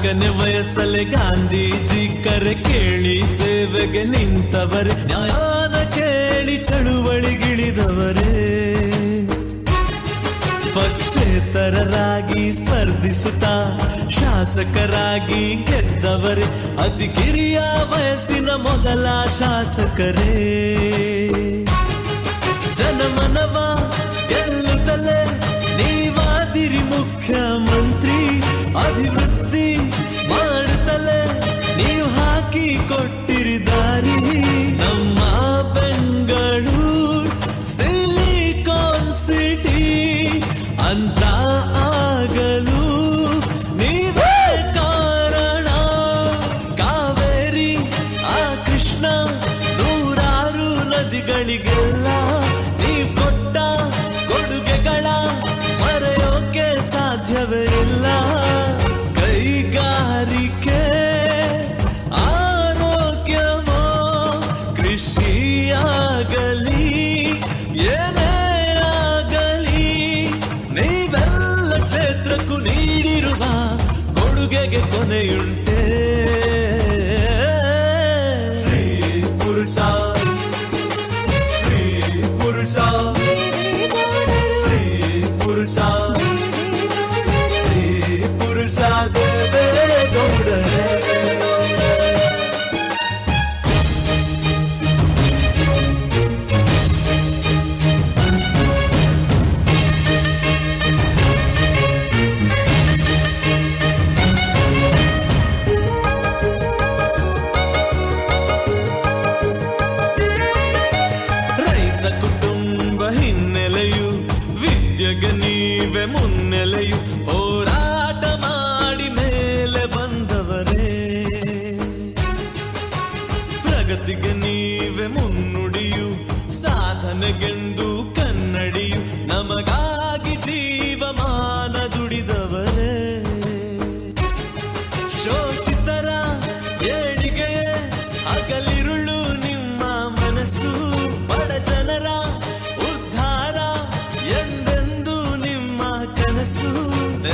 ನಾಲ್ಕನೇ ವಯಸ್ಸಲ್ಲಿ ಗಾಂಧೀಜಿ, ಕರೆ ಕೇಳಿ ಸೇವೆಗೆ ನಿಂತವರೇ. ನ್ಯಾಯಾನ ಕೇಳಿ ಚಳುವಳಿಗಿಳಿದವರೇ. ಪಕ್ಷೇತರರಾಗಿ ಸ್ಪರ್ಧಿಸುತ್ತಾ ಶಾಸಕರಾಗಿ ಗೆದ್ದವರೇ. ಅತಿ ಕಿರಿಯ ವಯಸ್ಸಿನ ಮೊದಲ ಶಾಸಕರೇ. ಜನಮನವ ಗೆಲ್ಲುತ್ತಲೇ ನೀವ ಅಭಿವೃದ್ಧಿ ಮಾಡುತ್ತಲೇ ನೀವು ಹಾಕಿ ಕೊಟ್ಟಿರಿ ದಾರಿ. ನಮ್ಮ ಬೆಂಗಳೂರು ಸಿಲಿಕಾನ್ ಸಿಟಿ ಅಂತ ಆಗಲು ನೀವೇ ಕಾರಣ. ಕಾವೇರಿ ಆ ಕೃಷ್ಣ ನೂರಾರು ನದಿಗಳಿಗೆಲ್ಲ ಕೃಷಿಯಾಗಲಿ ಏನೇ ಆಗಲಿ ನೀವೆಲ್ಲ ಕ್ಷೇತ್ರಕ್ಕೂ ನೀಡಿರುವ ಕೊಡುಗೆಗೆ ಕೊನೆಯುಂಟೆ. ಶ್ರೀ ಪುರುಷ ಹಿನ್ನೆಲೆಯು ವಿದ್ಯೆಗೆ ನೀವೆ ಮುನ್ನೆಲೆಯು, ಹೋರಾಟ ಮಾಡಿ ಮೇಲೆ ಬಂದವರೇ. ಪ್ರಗತಿಗೆ ನೀವೆ ಮುನ್ನುಡಿಯು, ಸಾಧನೆಗೆಂದು ಕನ್ನಡಿಯು, ನಮಗಾಗಿ ಜೀವಮಾನ ದುಡಿದವರೇ. ಶೋಷಿತರ ಏಳಿಗೆ ಅಗಲ